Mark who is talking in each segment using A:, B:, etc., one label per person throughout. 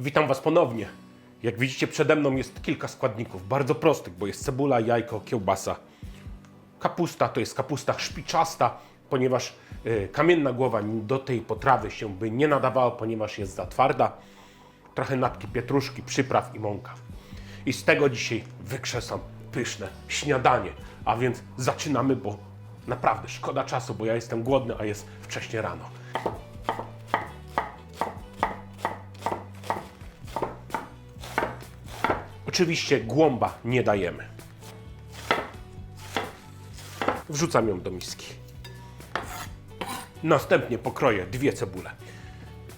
A: Witam Was ponownie. Jak widzicie, przede mną jest kilka składników, bardzo prostych, bo jest cebula, jajko, kiełbasa. Kapusta to jest kapusta szpiczasta, ponieważ y, kamienna głowa do tej potrawy się by nie nadawała, ponieważ jest za twarda. Trochę natki pietruszki, przypraw i mąka. I z tego dzisiaj wykrzesam pyszne śniadanie. A więc zaczynamy, bo naprawdę szkoda czasu, bo ja jestem głodny, a jest wcześnie rano. Oczywiście głąba nie dajemy. Wrzucam ją do miski. Następnie pokroję dwie cebule.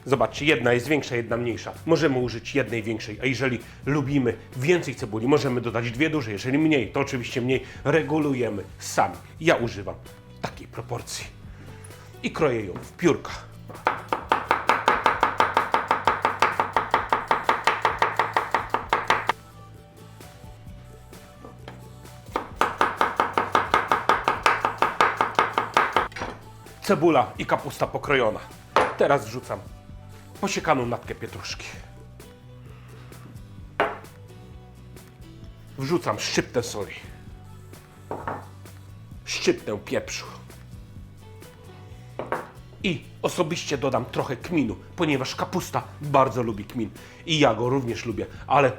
A: Zobaczcie, jedna jest większa, jedna mniejsza. Możemy użyć jednej większej, a jeżeli lubimy więcej cebuli, możemy dodać dwie duże. Jeżeli mniej, to oczywiście mniej. Regulujemy sami. Ja używam takiej proporcji. I kroję ją w piórka. Cebula i kapusta pokrojona. Teraz wrzucam posiekaną natkę pietruszki. Wrzucam szczyptę soli. Szczyptę pieprzu. I osobiście dodam trochę kminu, ponieważ kapusta bardzo lubi kmin. I ja go również lubię, ale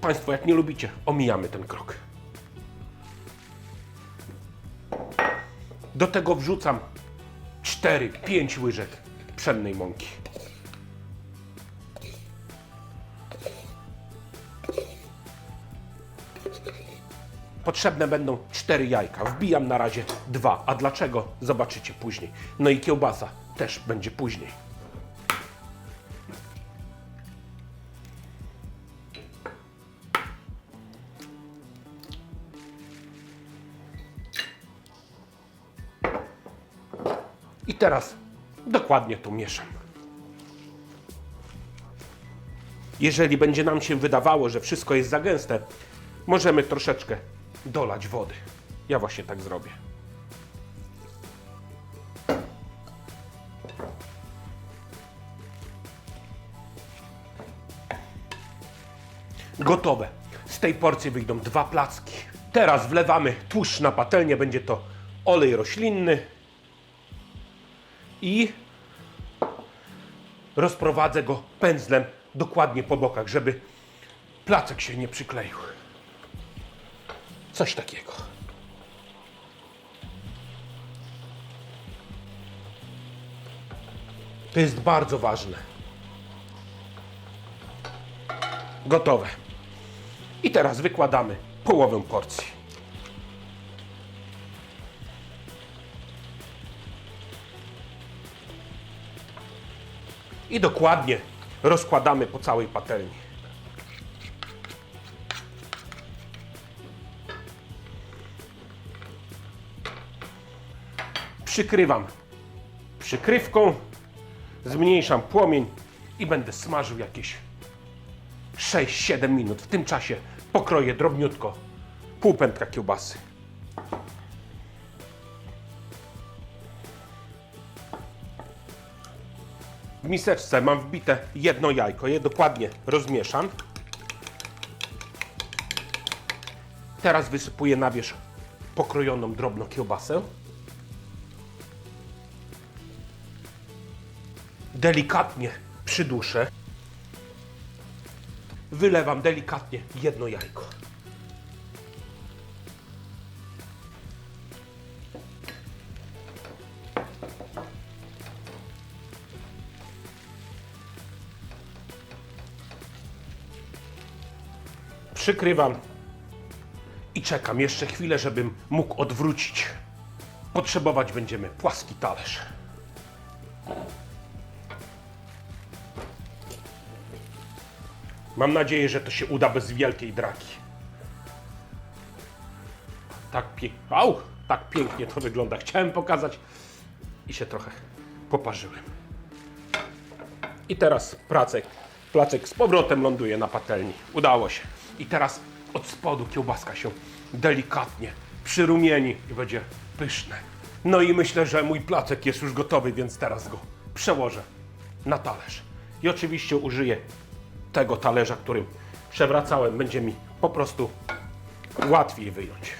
A: Państwo jak nie lubicie, omijamy ten krok. Do tego wrzucam 4-5 łyżek pszennej mąki. Potrzebne będą 4 jajka. Wbijam na razie dwa. A dlaczego? Zobaczycie później. No i kiełbasa też będzie później. I teraz dokładnie to mieszam. Jeżeli będzie nam się wydawało, że wszystko jest za gęste, możemy troszeczkę dolać wody. Ja właśnie tak zrobię. Gotowe. Z tej porcji wyjdą dwa placki. Teraz wlewamy tłuszcz na patelnię. Będzie to olej roślinny. I rozprowadzę go pędzlem dokładnie po bokach, żeby placek się nie przykleił. Coś takiego. To jest bardzo ważne. Gotowe. I teraz wykładamy połowę porcji. I dokładnie rozkładamy po całej patelni. Przykrywam przykrywką, zmniejszam płomień i będę smażył jakieś 6-7 minut. W tym czasie pokroję drobniutko pół kiełbasy. W miseczce mam wbite jedno jajko, je dokładnie rozmieszam. Teraz wysypuję na wierzch pokrojoną drobno kiełbasę. Delikatnie przyduszę. Wylewam delikatnie jedno jajko. Przykrywam i czekam jeszcze chwilę, żebym mógł odwrócić. Potrzebować będziemy płaski talerz. Mam nadzieję, że to się uda bez wielkiej draki. Tak pięknie. Au! Tak pięknie to wygląda. Chciałem pokazać i się trochę poparzyłem. I teraz placek, placek z powrotem ląduje na patelni. Udało się. I teraz od spodu kiełbaska się delikatnie przyrumieni i będzie pyszne. No i myślę, że mój placek jest już gotowy, więc teraz go przełożę na talerz. I oczywiście użyję tego talerza, którym przewracałem, będzie mi po prostu łatwiej wyjąć.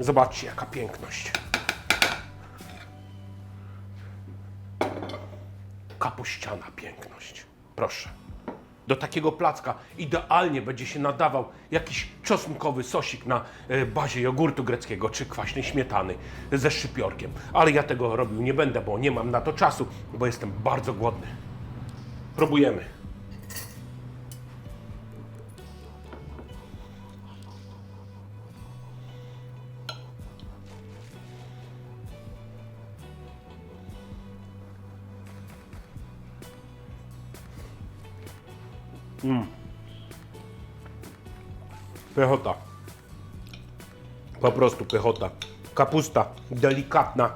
A: Zobaczcie, jaka piękność. Kapuściana piękność. Proszę. Do takiego placka idealnie będzie się nadawał jakiś czosnkowy sosik na e, bazie jogurtu greckiego czy kwaśnej śmietany ze szczypiorkiem. Ale ja tego robił nie będę, bo nie mam na to czasu, bo jestem bardzo głodny. Próbujemy. Pychota. Po prostu pychota. Kapusta delikatna.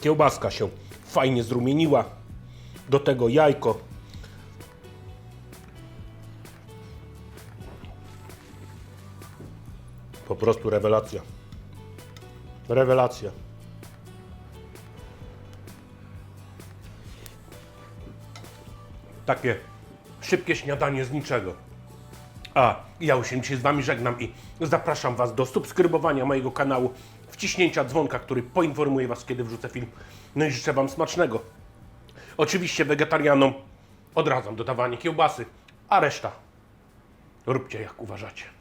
A: Kiełbaska się fajnie zrumieniła. Do tego jajko. Po prostu rewelacja. Rewelacja. Takie szybkie śniadanie z niczego. A ja już się z Wami żegnam i zapraszam Was do subskrybowania mojego kanału, wciśnięcia dzwonka, który poinformuje Was, kiedy wrzucę film. No i życzę Wam smacznego. Oczywiście wegetarianom odradzam dodawanie kiełbasy, a reszta róbcie jak uważacie.